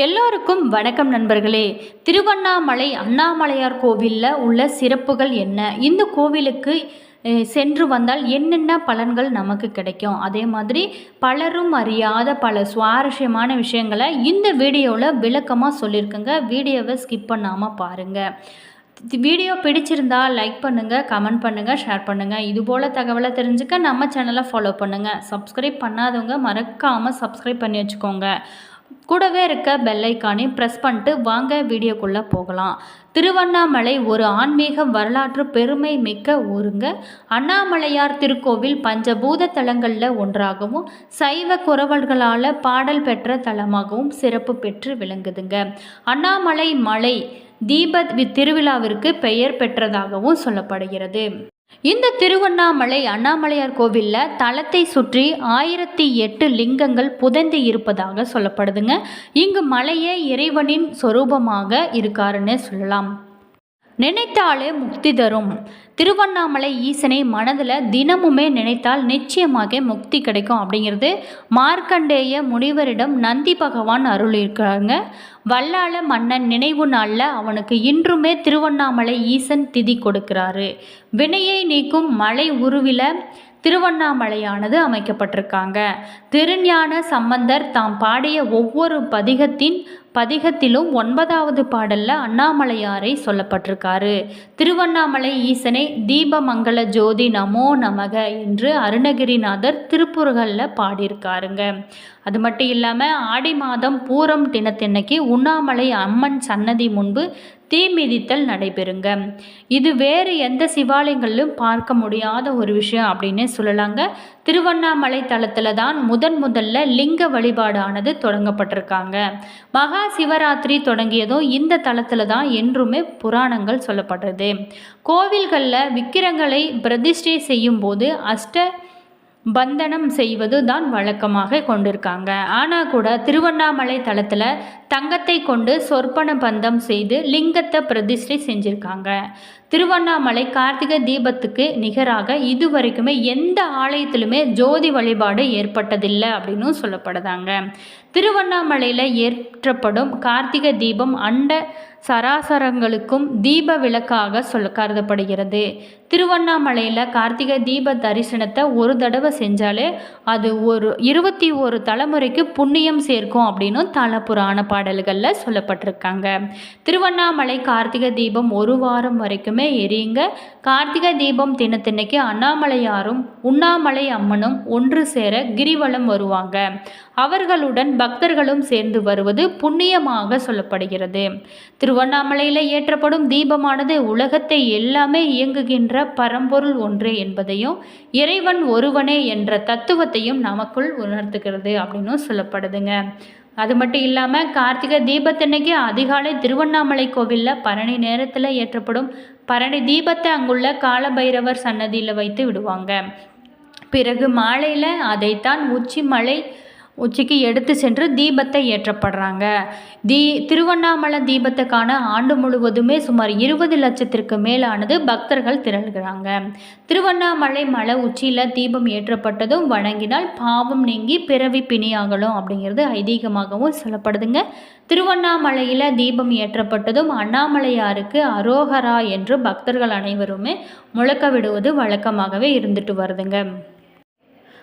எல்லோருக்கும் வணக்கம் நண்பர்களே. திருவண்ணாமலை அண்ணாமலையார் கோவிலில் உள்ள சிறப்புகள் என்ன? இந்த கோவிலுக்கு சென்று வந்தால் என்னென்ன பலன்கள் நமக்கு கிடைக்கும்? அதே மாதிரி பலரும் அறியாத பல சுவாரஸ்யமான விஷயங்களை இந்த வீடியோவில் விளக்கமாக சொல்லியிருக்கேங்க. வீடியோவை ஸ்கிப் பண்ணாமல் பாருங்கள் வீடியோ பிடிச்சிருந்தா லைக் பண்ணுங்கள் கமெண்ட் பண்ணுங்கள் ஷேர் பண்ணுங்கள் இதுபோல் தகவலை தெரிஞ்சுக்க நம்ம சேனலை ஃபாலோ பண்ணுங்கள் சப்ஸ்கிரைப் பண்ணாதவங்க மறக்காமல் சப்ஸ்கிரைப் பண்ணி வச்சுக்கோங்க. கூடவே இருக்க பெல்லைக்கானே ப்ரெஸ் பண்ணிட்டு வாங்க வீடியோக்குள்ளே போகலாம். திருவண்ணாமலை ஒரு ஆன்மீக வரலாற்று பெருமை மிக்க ஊருங்க. அண்ணாமலையார் திருக்கோவில் பஞ்சபூத தலங்களில் ஒன்றாகவும் சைவ குறவல்களால் பாடல் பெற்ற தலமாகவும் சிறப்பு பெற்று விளங்குதுங்க. அண்ணாமலை மலை தீப வி- திருவிழாவிற்கு பெயர் பெற்றதாகவும் சொல்லப்படுகிறது. இந்த திருவண்ணாமலை அண்ணாமலையார் கோவிலில் தலத்தை சுற்றி ஆயிரத்தி எட்டு லிங்கங்கள் புதைந்து இருப்பதாக சொல்லப்படுதுங்க. இங்கு மலையே இறைவனின் சொரூபமாக இருக்காருன்னு சொல்லலாம். நினைத்தாலே முக்தி தரும். திருவண்ணாமலை ஈசனை மனதில் தினமுமே நினைத்தால் நிச்சயமாக முக்தி கிடைக்கும் அப்படிங்கிறது மார்க்கண்டேய முனிவரிடம் நந்தி பகவான் அருளியிருக்காங்க வல்லாள மன்னன் நினைவு நாளில் அவனுக்கு இன்றுமே திருவண்ணாமலை ஈசன் திதி கொடுக்கிறாரு. வினையை நீக்கும் மலை உருவில திருவண்ணாமலையானது அமைக்கப்பட்டிருக்காங்க. திருஞான சம்பந்தர் தாம் பாடிய ஒவ்வொரு பதிகத்தின் பதிகத்திலும் ஒன்பதாவது பாடலில் அண்ணாமலையாரை சொல்லப்பட்டிருக்காரு. திருவண்ணாமலை ஈசனை தீபமங்கல ஜோதி நமோ நமக என்று அருணகிரிநாதர் திருப்புறகளில் பாடியிருக்காருங்க. அது மட்டும் இல்லாமல் ஆடி மாதம் பூரம் தினத்தன்னைக்கு உண்ணாமலை அம்மன் சன்னதி முன்பு தீ மிதித்தல் நடைபெறுங்க. இது வேறு எந்த சிவாலயங்களிலும் பார்க்க முடியாத ஒரு விஷயம் அப்படின்னு சொல்லலாங்க. திருவண்ணாமலை தலத்தில் தான் முதன் முதல்ல லிங்க வழிபாடானது தொடங்கப்பட்டிருக்காங்க. மகா சிவராத்திரி தொடங்கியதும் இந்த தலத்தில் தான் என்றுமே புராணங்கள் சொல்லப்படுறது. கோவில்களில் விக்கிரங்களை பிரதிஷ்டை செய்யும் போது அஷ்ட பந்தனம் செய்வது தான் வழக்கமாக கொண்டிருக்காங்க. ஆனால் கூட திருவண்ணாமலை தலத்தில் தங்கத்தை கொண்டு சொற்பன பந்தம் செய்து லிங்கத்தை பிரதிஷ்டை செஞ்சுருக்காங்க. திருவண்ணாமலை கார்த்திகை தீபத்துக்கு நிகராக இதுவரைக்குமே எந்த ஆலயத்திலுமே ஜோதி வழிபாடு ஏற்பட்டதில்லை அப்படின்னு சொல்லப்படுதாங்க. திருவண்ணாமலையில் ஏற்றப்படும் கார்த்திகை தீபம் அண்ட சராசரங்களுக்கும் தீப விளக்காக சொல்ல கருதப்படுகிறது. திருவண்ணாமலையில் கார்த்திகை தீப தரிசனத்தை ஒரு தடவை செஞ்சாலே அது ஒரு இருபத்தி ஒரு தலைமுறைக்கு புண்ணியம் சேர்க்கும் அப்படின்னு தல புராண பாடல்களில் சொல்லப்பட்டிருக்காங்க. திருவண்ணாமலை கார்த்திகை தீபம் ஒரு வாரம் வரைக்குமே எரியுங்க. கார்த்திகை தீபம் தினத்தன்னைக்கு அண்ணாமலையாரும் உண்ணாமலை அம்மனும் ஒன்று சேர கிரிவலம் வருவாங்க. அவர்களுடன் பக்தர்களும் சேர்ந்து வருவது புண்ணியமாக சொல்லப்படுகிறது. திருவண்ணாமலையில் ஏற்றப்படும் தீபமானது உலகத்தை எல்லாமே இயங்குகின்ற பரம்பொருள் ஒன்றே என்பதையும் இறைவன் ஒருவனே என்ற தத்துவத்தையும் நமக்குள் உணர்த்துகிறது அப்படின்னும் சொல்லப்படுதுங்க. அது மட்டும் இல்லாமல் கார்த்திகை தீபத்தன்னைக்கு அதிகாலை திருவண்ணாமலை கோவிலில் பரணி நேரத்தில் ஏற்றப்படும் பரணி தீபத்தை அங்குள்ள காலபைரவர் சன்னதியில் வைத்து விடுவாங்க. பிறகு மாலையில் அதைத்தான் உச்சி மலை உச்சிக்கு எடுத்து சென்று தீபத்தை ஏற்றப்படுறாங்க. தீ திருவண்ணாமலை தீபத்துக்கான ஆண்டு முழுவதுமே சுமார் இருபது லட்சத்திற்கு மேலானது பக்தர்கள் திரள்கிறாங்க. திருவண்ணாமலை மலை உச்சியில் தீபம் ஏற்றப்பட்டதும் வணங்கினால் பாவம் நீங்கி பிறவி பிணியாகலும் அப்படிங்கிறது ஐதீகமாகவும் சொல்லப்படுதுங்க. திருவண்ணாமலையில் தீபம் ஏற்றப்பட்டதும் அண்ணாமலையாருக்கு அரோகரா என்று பக்தர்கள் அனைவருமே முழக்க விடுவது வழக்கமாகவே இருந்துட்டு வருதுங்க.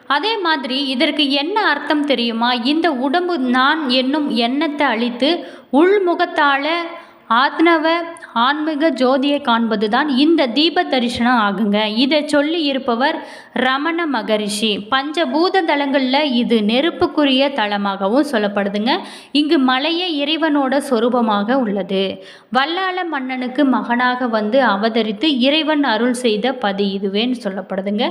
அதே மாதிரி இதற்கு என்ன அர்த்தம் தெரியுமா? இந்த உடம்பு நான் என்னும் எண்ணத்தை அழித்து உள்முகத்தால் ஆத்னவ ஆன்மீக ஜோதியை காண்பது தான் இந்த தீப தரிசனம் ஆகுங்க. இதை சொல்லி இருப்பவர் ரமண மகரிஷி. பஞ்சபூத தலங்களில் இது நெருப்புக்குரிய தலமாகவும் சொல்லப்படுதுங்க. இங்கு மலையே இறைவனோட சொரூபமாக உள்ளது. வல்லாள மன்னனுக்கு மகனாக வந்து அவதரித்து இறைவன் அருள் செய்த பதி இதுவேன்னு சொல்லப்படுதுங்க.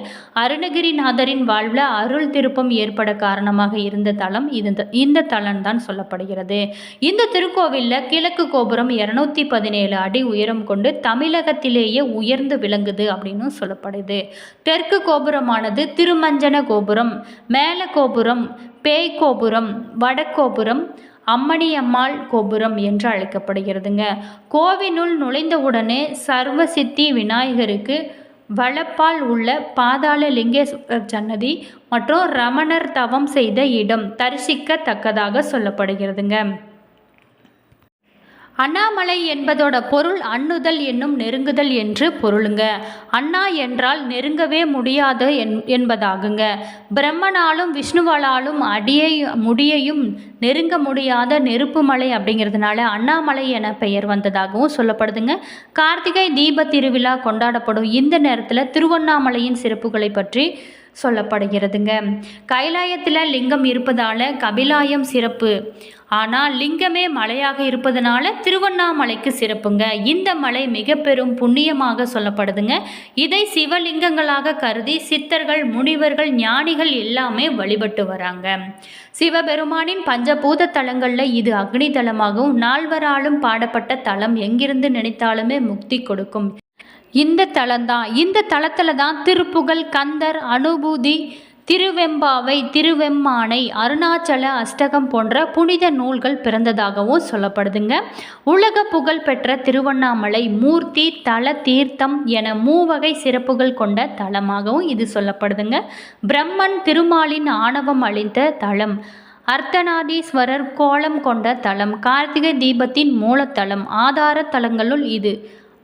அருணகிரிநாதரின் வாழ்வில் அருள் திருப்பம் ஏற்பட காரணமாக இருந்த தலம் இது இந்த தலம் தான் சொல்லப்படுகிறது. இந்த திருக்கோவிலில் கிழக்கு கோபுரம் இரநூத்தி பதினேழு அடி உயரம் கொண்டு தமிழகத்திலேயே உயர்ந்து விளங்குது அப்படின்னு சொல்லப்படுது. தெற்கு கோபுரமானது திருமஞ்சன கோபுரம் மேல கோபுரம் பேய் கோபுரம் வடக்கோபுரம் அம்மணியம்மாள் கோபுரம் என்று அழைக்கப்படுகிறதுங்க. கோவினுள் நுழைந்தவுடனே சர்வசித்தி விநாயகருக்கு வளப்பால் உள்ள பாதாள லிங்கேஸ்வரர் சன்னதி மற்றும் ரமணர் தவம் செய்த இடம் தரிசிக்கத்தக்கதாக சொல்லப்படுகிறதுங்க. அண்ணாமலை என்பதோட பொருள் அண்ணுதல் என்னும் நெருங்குதல் என்று பொருளுங்க. அண்ணா என்றால் நெருங்கவே முடியாது என் என்பதாகுங்க. பிரம்மனாலும் விஷ்ணுவாலாலும் அடியை முடியையும் நெருங்க முடியாத நெருப்பு மலை அப்படிங்கிறதுனால அண்ணாமலை என பெயர் வந்ததாகவும் சொல்லப்படுதுங்க. கார்த்திகை தீப திருவிழா கொண்டாடப்படும் இந்த நேரத்தில் திருவண்ணாமலையின் சிறப்புகளை பற்றி சொல்லப்படுகிறதுங்க. கைலாயத்தில் லிங்கம் இருப்பதால் கபிலாயம் சிறப்பு. ஆனால் லிங்கமே மலையாக இருப்பதனால திருவண்ணாமலைக்கு சிறப்புங்க. இந்த மலை மிக பெரும் புண்ணியமாக சொல்லப்படுதுங்க. இதை சிவலிங்கங்களாக கருதி சித்தர்கள் முனிவர்கள் ஞானிகள் எல்லாமே வழிபட்டு வராங்க. சிவபெருமானின் பஞ்சபூத தலங்களில் இது அக்னி தலமாகவும் நால்வராலும் பாடப்பட்ட தலம் எங்கிருந்து நினைத்தாலுமே முக்தி கொடுக்கும். இந்த தலம்தான். இந்த தலத்தில் தான் திருப்புகழ் கந்தர் அனுபூதி திருவெம்பாவை திருவெம்மானை அருணாச்சல அஷ்டகம் போன்ற புனித நூல்கள் பிறந்ததாகவும் சொல்லப்படுதுங்க. உலக புகழ் பெற்ற திருவண்ணாமலை மூர்த்தி தல தீர்த்தம் என மூவகை சிறப்புகள் கொண்ட தலமாகவும் இது சொல்லப்படுதுங்க. பிரம்மன் திருமாலின் ஆணவம் அளித்த தலம் அர்த்தநாதீஸ்வரர் கோலம் கொண்ட தலம் கார்த்திகை தீபத்தின் மூலத்தலம் ஆதார தலங்களுள் இது.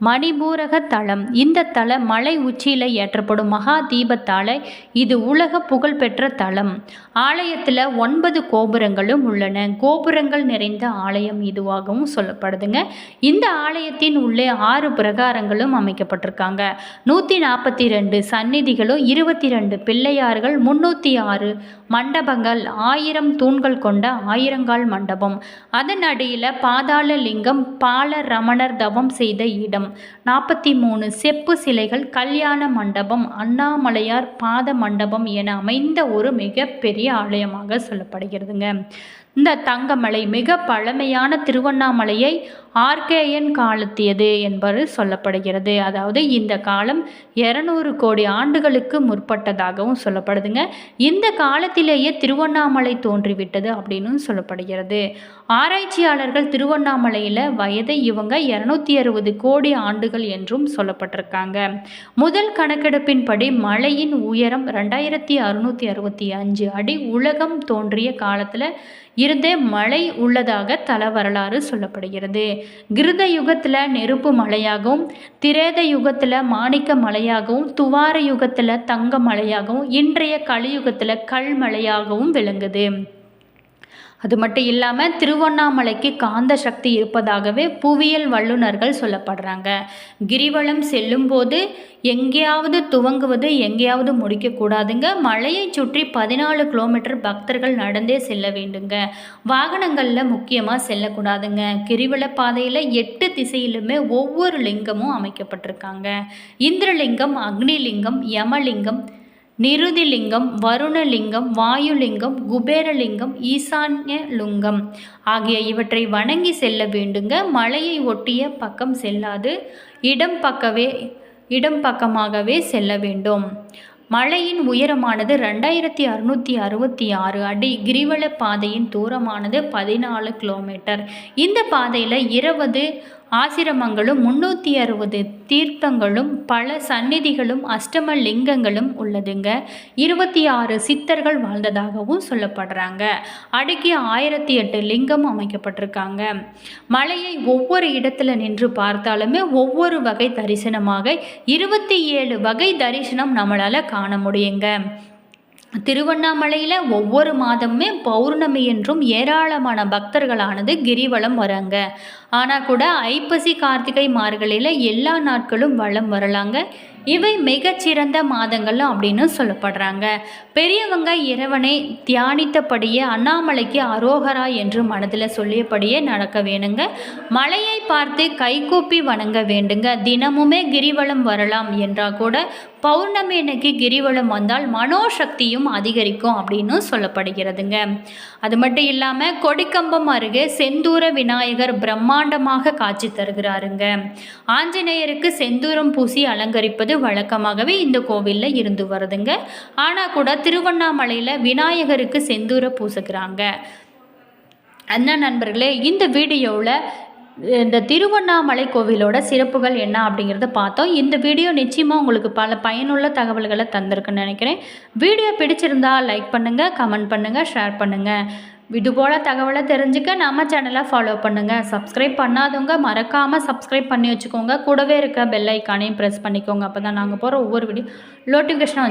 மணிபூரக தலம் இந்த தல மலை உச்சியில் ஏற்றப்படும் மகா தீபத்தாலை இது உலக புகழ்பெற்ற தலம் ஆலயத்தில் ஒன்பது கோபுரங்களும் உள்ளன. கோபுரங்கள் நிறைந்த ஆலயம் இதுவாகவும் சொல்லப்படுதுங்க. இந்த ஆலயத்தின் உள்ளே ஆறு பிரகாரங்களும் அமைக்கப்பட்டிருக்காங்க. நூற்றி நாற்பத்தி ரெண்டு சந்நிதிகளும் இருபத்தி ரெண்டு பிள்ளையார்கள் முன்னூற்றி ஆறு மண்டபங்கள் ஆயிரம் தூண்கள் கொண்ட ஆயிரங்கால் மண்டபம். அதன் அடியில் பாதாள லிங்கம் பால ரமணர் தவம் செய்த இடம். நாற்பத்தி மூணு செப்பு சிலைகள் கல்யாண மண்டபம் அண்ணாமலையார் பாத மண்டபம் என அமைந்த ஒரு மிகப்பெரிய ஆலயமாக சொல்லப்படுகிறதுங்க. இந்த தங்கமலை மிக பழமையான திருவண்ணாமலையை ஆர்கேயன் காலத்தியது என்பது சொல்லப்படுகிறது. அதாவது இந்த காலம் இரநூறு கோடி ஆண்டுகளுக்கு முற்பட்டதாகவும் சொல்லப்படுதுங்க. இந்த காலத்திலேயே திருவண்ணாமலை தோன்றிவிட்டது அப்படின்னு சொல்லப்படுகிறது. ஆராய்ச்சியாளர்கள் திருவண்ணாமலையில் வயதை இவங்க இரநூத்தி அறுபது கோடி ஆண்டுகள் என்றும் சொல்லப்பட்டிருக்காங்க. முதல் கணக்கெடுப்பின்படி மலையின் உயரம் ரெண்டாயிரத்தி அறுநூற்றி அறுபத்தி அஞ்சு அடி உலகம் தோன்றிய காலத்தில் இருந்தே மழை உள்ளதாக தல வரலாறு சொல்லப்படுகிறது. கிருத யுகத்தில் நெருப்பு மலையாகவும் திரேத யுகத்தில் மாணிக்க மலையாகவும் துவார யுகத்தில் தங்க மலையாகவும் இன்றைய கலியுகத்தில் கல் மலையாகவும் விளங்குது. அது மட்டும் இல்லாமல் திருவண்ணாமலைக்கு காந்த சக்தி இருப்பதாகவே புவியியல் வல்லுநர்கள் சொல்லப்படுறாங்க. கிரிவலம் செல்லும்போது எங்கேயாவது துவங்குவது எங்கேயாவது முடிக்கக்கூடாதுங்க. மலையை சுற்றி பதினாலு கிலோமீட்டர் பக்தர்கள் நடந்தே செல்ல வேண்டுங்க. வாகனங்களில் முக்கியமாக செல்லக்கூடாதுங்க. கிரிவல பாதையில் எட்டு திசையிலுமே ஒவ்வொரு லிங்கமும் அமைக்கப்பட்டிருக்காங்க. இந்திரலிங்கம் அக்னிலிங்கம் யமலிங்கம் நிருதிலிங்கம் வருணலிங்கம் வாயுலிங்கம் குபேரலிங்கம் ஈசான்யலுங்கம் ஆகிய இவற்றை வணங்கி செல்ல வேண்டுங்க. மலையை ஒட்டிய பக்கம் செல்லாது இடம் பக்கவே இடம் பக்கமாகவே செல்ல வேண்டும். மலையின் உயரமானது ரெண்டாயிரத்தி அறுநூற்றி அறுபத்தி ஆறு அடி கிரிவல பாதையின் தூரமானது பதினாலு கிலோமீட்டர். இந்த பாதையில் இருபது ஆசிரமங்களும் முன்னூற்றி அறுபது தீர்த்தங்களும் பல சந்நிதிகளும் அஷ்டம லிங்கங்களும் உள்ளதுங்க. இருபத்தி ஆறு சித்தர்கள் வாழ்ந்ததாகவும் சொல்லப்படுறாங்க. அடுக்கி ஆயிரத்தி எட்டு லிங்கம் அமைக்கப்பட்டிருக்காங்க. மலையை ஒவ்வொரு இடத்துல நின்று பார்த்தாலுமே ஒவ்வொரு வகை தரிசனமாக இருபத்தி ஏழு வகை தரிசனம் நம்மளால் காண முடியுங்க. திருவண்ணாமலையில் ஒவ்வொரு மாதமுமே பௌர்ணமி என்றும் ஏராளமான பக்தர்களானது கிரிவலம் வராங்க. ஆனால் கூட ஐப்பசி கார்த்திகை மார்கழியில் எல்லா நாட்களும் வளம் வரலாங்க. இவை மிகச்சிறந்த மாதங்கள் அப்படின்னு சொல்லப்படுறாங்க. பெரியவங்க இறைவனை தியானித்தபடியே அண்ணாமலைக்கு அரோகரா என்று மனதில் சொல்லியபடியே நடக்க வேணுங்க. மலையை பார்த்து கைகூப்பி வணங்க வேண்டுங்க. தினமுமே கிரிவலம் வரலாம் என்றால் கூட பௌர்ணமி அன்னைக்கு கிரிவலம் வந்தால் மனோசக்தியும் அதிகரிக்கும் அப்படின்னு சொல்லப்படுகிறதுங்க. அது மட்டும் இல்லாமல் கொடிக்கம்பம் அருகே செந்தூர விநாயகர் பிரம்மாண்டமாக காட்சி தருகிறாருங்க. ஆஞ்சநேயருக்கு செந்தூரம் பூசி அலங்கரிப்பது வழக்கமாகவே இந்த கோவிலில் இருந்து வருதுங்க. ஆனால் கூட திருவண்ணாமலையில் விநாயகருக்கு செந்தூர பூசுகிறாங்க. அண்ணா நண்பர்களே இந்த வீடியோவில் இந்த திருவண்ணாமலை கோவிலோட சிறப்புகள் என்ன அப்படிங்கிறத பார்த்தோம். இந்த வீடியோ நிச்சயமாக உங்களுக்கு பல பயனுள்ள தகவல்களை தந்திருக்குன்னு நினைக்கிறேன். வீடியோ பிடிச்சிருந்தா லைக் பண்ணுங்கள் கமெண்ட் பண்ணுங்கள் ஷேர் பண்ணுங்கள் இதுபோல் தகவலை தெரிஞ்சுக்க நம்ம சேனலை ஃபாலோ பண்ணுங்கள் சப்ஸ்கிரைப் பண்ணாதவங்க மறக்காமல் சப்ஸ்கிரைப் பண்ணி வச்சுக்கோங்க. கூடவே இருக்க பெல் ஐக்கானையும் ப்ரெஸ் பண்ணிக்கோங்க. அப்போ தான் நாங்கள் போகிற ஒவ்வொரு வீடியோ நோட்டிஃபிகேஷனாக